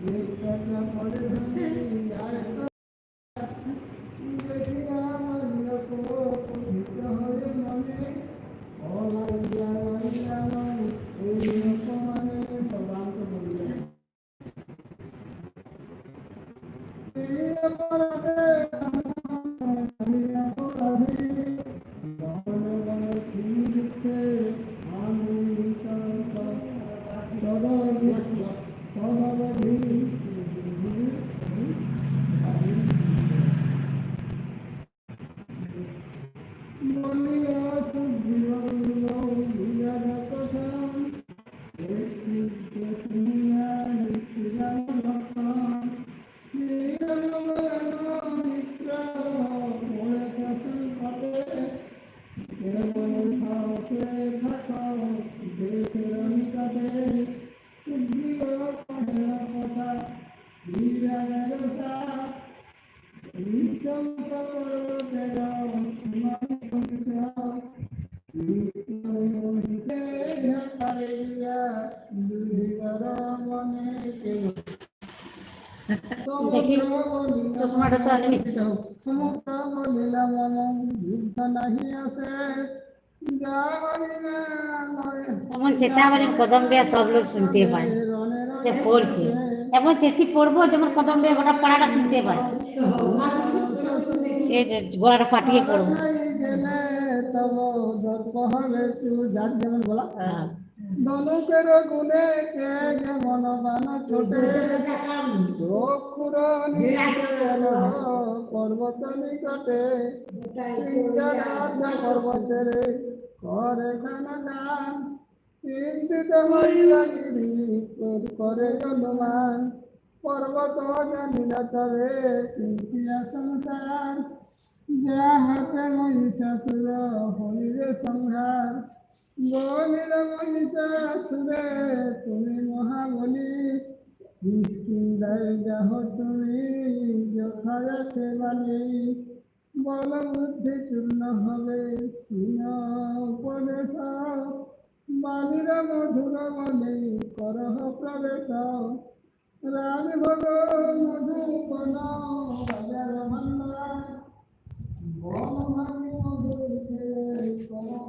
দেখি চশমাটা তো চেঁচাবানি কদম বিয়া সব লোক শুনতে পায় যে পড়ছে এমন চেঁচি পড়ব যেমন কদম বিয়া গোটা পাড়াটা শুনতে পায় এই যে গলাটা ফাটিয়ে পড়ব তব দর্প যেমন বলা। ধনুকের গুণে কে যেমন বান ছোটে? চক্ষুর পর্বত নিকটে? পর্বতের করে গান গান। চিন্তিত হইয়া গিরি করে অনুমান পর্বত জানিলা তবে চিন্তিয়া সংসার। যাহাতে মহিষাসুর হইবে সংহার। বলিল মহিষাসুরে তুমি মহাবলী নিষ্কিন্দায় যাহ তুমি যথায় আছে বালি বল বুদ্ধি চূর্ণ হবে শুন উপদেশ বালির মধুর বলে করহ প্রবেশ রানী ভগ মধুপন রাজার ভান্ডার বন খেলে করহ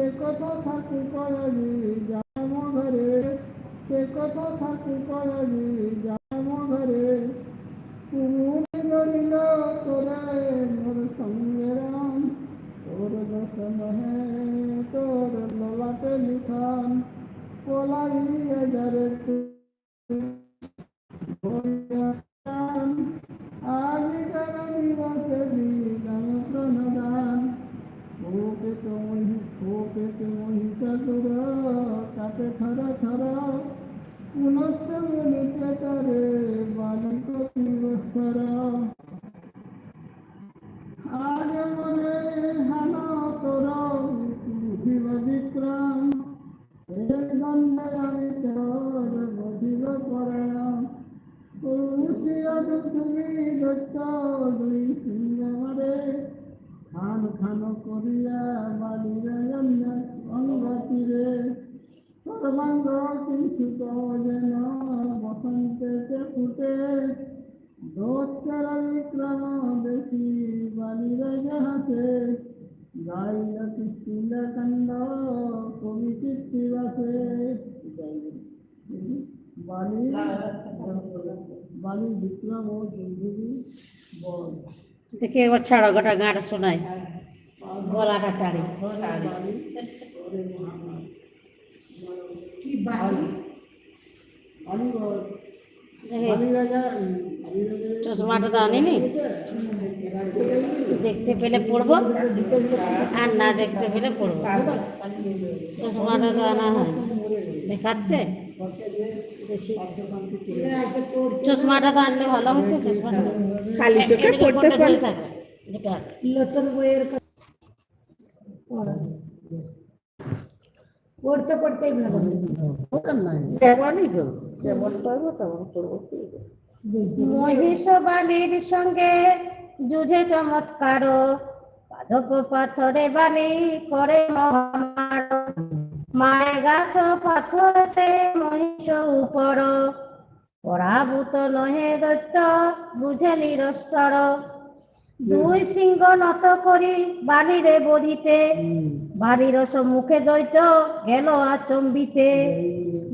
সে কথা থাকু কয়লি যাম ঘরে। সে কথা থাকু কয়লি যাম ঘরে। তুমি ধরিল তোরে মোর সঙ্গে রাম, তোর দর্শন হে তোর ললাটে লিখন। পলাই যারে আগিকার দিবসে দিলাম প্রণদান। ওকে তুমি ওকে তুমি চতুর কাপে থর থর পুনশ্চ মিলিতে করে বালক বৎসর আগে মনে হান তোর বুঝিব বিক্রম। এর দণ্ডে আমি তোর বুঝিব পরায়ণ। তুমি দত্ত দুই সিংহ মারে খান খান করিয়া বালিরে অঙ্গতিরে সর্বাঙ্গ কিঞ্চিত যেন বসন্তে ফুটে। দোত্তর বিক্রম দেখি বালিরে হাসে। গাইল কৃষ্ণ কাণ্ড কবি কীর্তিবাসে বালি বালি বিক্রম দুর্যোগী বল। দেখি একবার ছাড়ো গোটা গাঁটা শোনায় গলাটা রাজা চশমাটা তো আনিনি। দেখতে পেলে পড়ব আর না দেখতে পেলে পড়ব চশমাটা তো আনা হয়। দেখাচ্ছে? দেখি চশমাটা তো আনলে ভালো হতো চশমাটা খালি চোখে পড়তে যেটা নতুন বইয়ের পড়তে পড়তে ওখান যেমনই হোক যেমন পারব তেমন করব মহিষ বালির সঙ্গে যুঝে চমৎকার পাথরে বালি করে মহামার মারে গাছ পাথর সে মহিষ উপর। পরাভূত নহে দৈত্য, বুঝে নিরস্তর। দুই সিংহ নত করি বালিরে বধিতে বালির সম্মুখে দৈত্য গেল আচম্বিতে।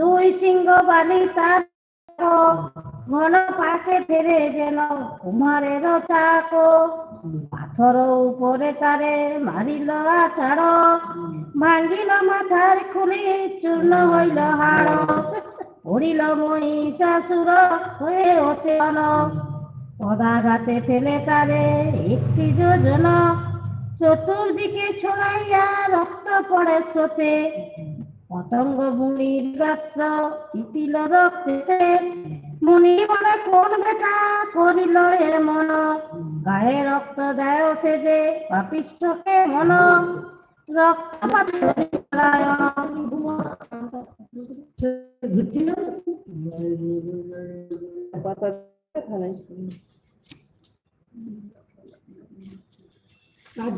দুই সিংহ বালি তার ঘন পাকে ফেরে যেন কুমারের চাক। পাথর উপরে তারে মারিল আছাড়, ভাঙ্গিল মাথার খুলি, চূর্ণ হইল হাড়, পড়িল মহিষাসুর হয়ে অচেতন পদাঘাতে ফেলে তারে একটি যোজন, চতুর্দিকে ছড়াইয়া রক্ত পড়ে স্রোতে। পতঙ্গ মুনির গাত্র ইতিল রক্তে মুনি বলে, কোন বেটা করিল এমন? গায়ে রক্ত দেয় সে যে পাপিষ্ঠকে মন। রক্তপাত সাপ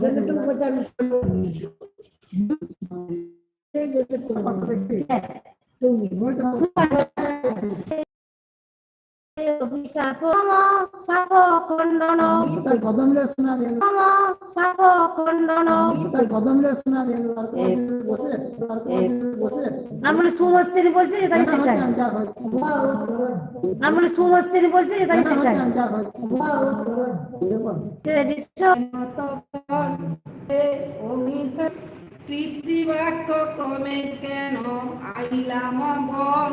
খণ্ডন শোনাবে সাপ খণ্ডন কোনদিন বসে বসে আমরা সুমস্তিনি বলছে তাই চাই আমরা সুমস্তিনি বলছে তাই চাই পিতৃবাক্য ক্রমে কেন আইলাম বল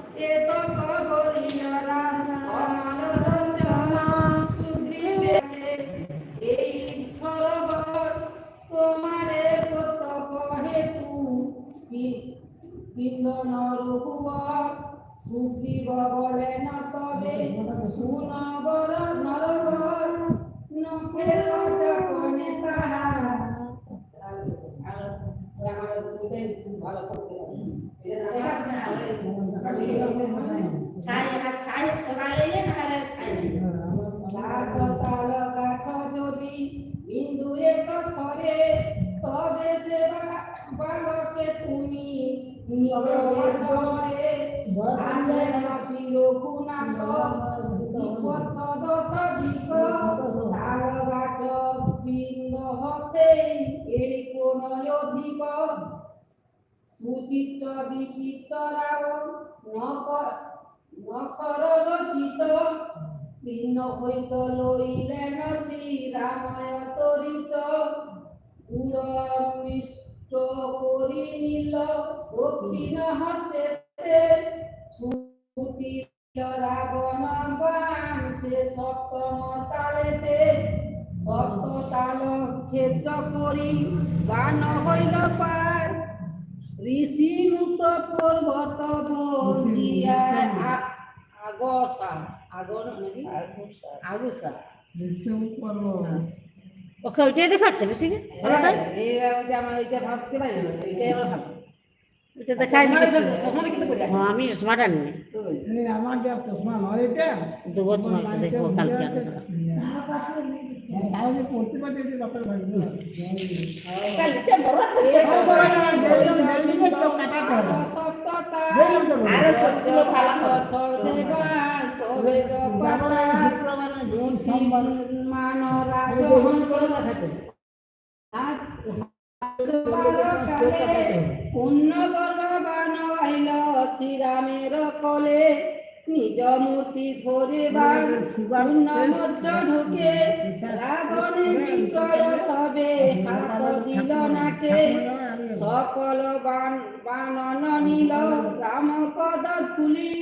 সুগ্রীব বলে না তবে সুনবর নরবর নখের চকনে তাহা আমার ভালো করতে হবে সাত হসে এই কোন অধিক সুচিত্র বিচিত্র রাও নখর রচিত দীন হইত লইলেন শ্রীরামায় তরিত দূরমিষ্ট করি নিল দক্ষিণ হস্তে ছুটি রাবণ বাণ সে সপ্তম তালেতে ক্ষেত্র করি গান হইল পার। ঋষি পর্বত আগসা আগর নাকি আগুসা। ওকে ওইটাই দেখাচ্ছে বেশি ভালোটাই? এই ওইটা আমার এইটা ভাবতে পারি না আমার ভাব এটা দেখাই। হ্যাঁ আমি স্মার্ট আনি আমার যে চশমা নয় এটা। দেবো তোমাকে দেখব কালকে পুণ্য গর্ভবান আইল শ্রীরামের কলে নিজ মূর্তি ধরে পুণ্য মজ্জ ঢুকে রাবণে বিক্রয় সবে। হাত দিল নাকে। সকল বান বানন নিল। রাম পদ ধুলি।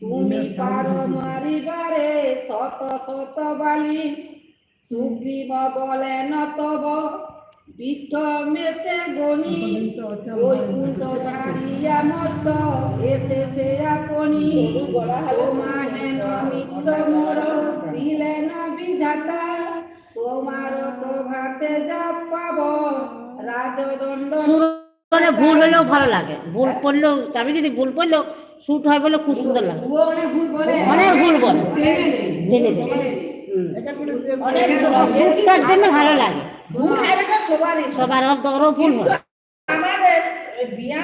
তুমি পার মারিবারে শত শত বালি। সুগ্রীব বলেন তব বিঠ মেতে গণি বৈকুণ্ঠ ছাড়িয়া মত এসেছে আপনি। তোমা হেন মিত্র মোর দিলেন বিধাতা। তোমার প্রভাতে যা পাব। রাজদণ্ড করে ভুল হলেও ভালো লাগে। ভুল পড়লেও আমি যদি ভুল পড়লেও শুট হয় বলে খুব সুন্দর লাগে। অনেক ভুল বলে। ভুল বলে। টেনে জেনে করে অনেক শুটটার জন্য ভালো লাগে। ভুল খাইলে সবারই। সবার অর্ধ ওরও আমাদের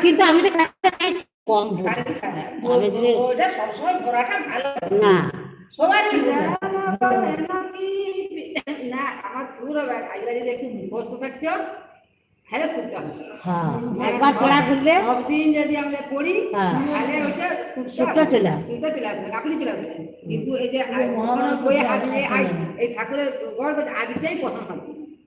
কিন্তু আমি তো খাই কম আমি যদি ওইটা সবসময় ধরাটা ভালো। না। সবারই ভুল। রাম বলেন কি না আমার সুর হবে। আইলা যদি একটু মুখস্থ থাকতে হ্যাঁ শুনতে হবে। হ্যাঁ। একবার পড়া খুললে সবদিন যদি আমরা পড়ি হ্যাঁ। তাহলে ওইটা সুরটা চলে আসে। চলে আসবে আপনি চলে আসবে কিন্তু এই যে বইয়ে এই ঠাকুরের গল্প আজকেই প্রথম হবে।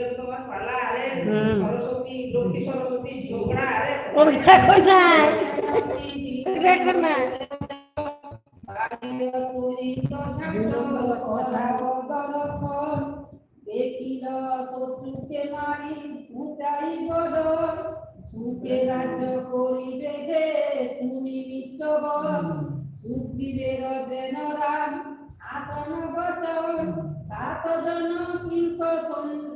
ওটা কোথায় ওটা কোথায় দেখিল শত্রুকে মারি উঁচাই বড় সুখে রাজ্য করিবে হে তুমি মিত্র সুগ্রীবের দেন রাম আসন বচন সাত জন কিঙ্ক সন্ধ্যা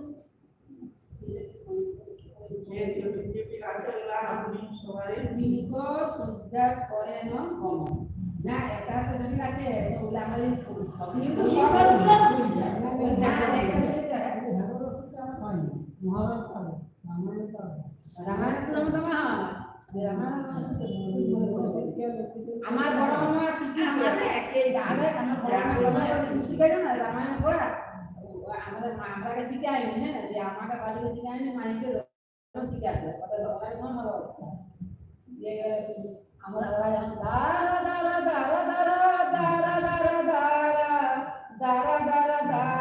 উদ্ধার করে নন এটা তো যদি আছে তো উলামালি আমার বড় মামা রামায়ণ পড়া আমাদের আমরা শিখে আইনি হ্যাঁ যে আমাকে বাড়িতে শিখে আইনি মানে আমরা দারা দারা দারা দারা দারা দারা দারা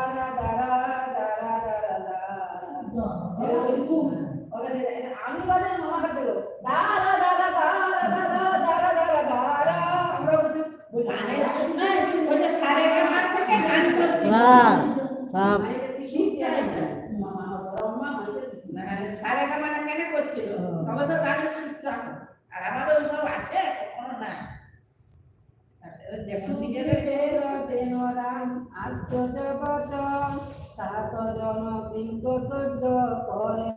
দারা এবার বলি শুন ওকে যে আমি বাজে মামা গো দারা দারা দারা দারা দারা দারা দারা আমরা বলি শুনে সারে গামা থেকে গান করছি সব সব মাইকে শিখি মামা বড় মামা মাইকে শিখি না, সারে গামা কেন করছিল তবে তো গানের সুরটা আর আমাদের ওসব আছে কখনো না আর যেমন নিজেদের সুখের দেন রাম আশ্চর্য বচন সাত জন বিজ্ঞতজ্ঞ করে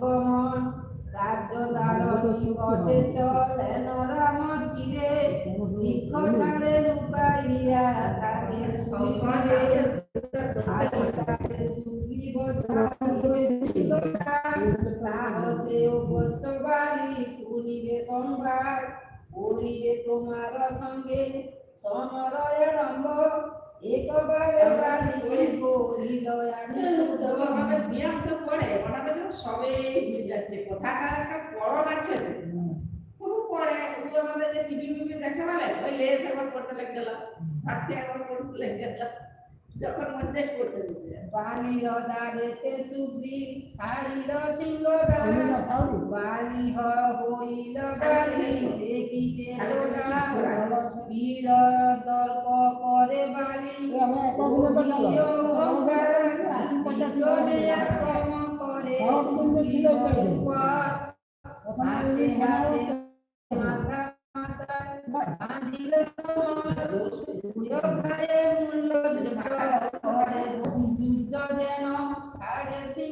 গমন রাজ্য দারণ নিকটে চলেন রাম তীরে, বৃক্ষ ছাড়ে লুকাইয়া তাকে তাকে সুগ্রীব তাহতে বাড়ি শুনিবে সংবাদ করিবে তোমার সঙ্গে সমরয় রম্ব একবারে বাড়ি করিব আমাদের ব্যায়াম তো করে ওনাকে তো সবে যাচ্ছে কোথাকার একটা করোনা ছেলে তবু পরে ওই আমাদের যে টিভি মিভি দেখে বলে ওই লেস একবার করতে লেগে গেল হাতে একবার করতে লেগে যখন মধ্যে করতে দিচ্ছে বাণীর দাঁড়েতে সুগ্রী ছাড়িল সিংহ বালি হইল বালি দেখিতে বীর তর্ক করে বালি। মূল্য যুদ্ধ যেন ছাড়ে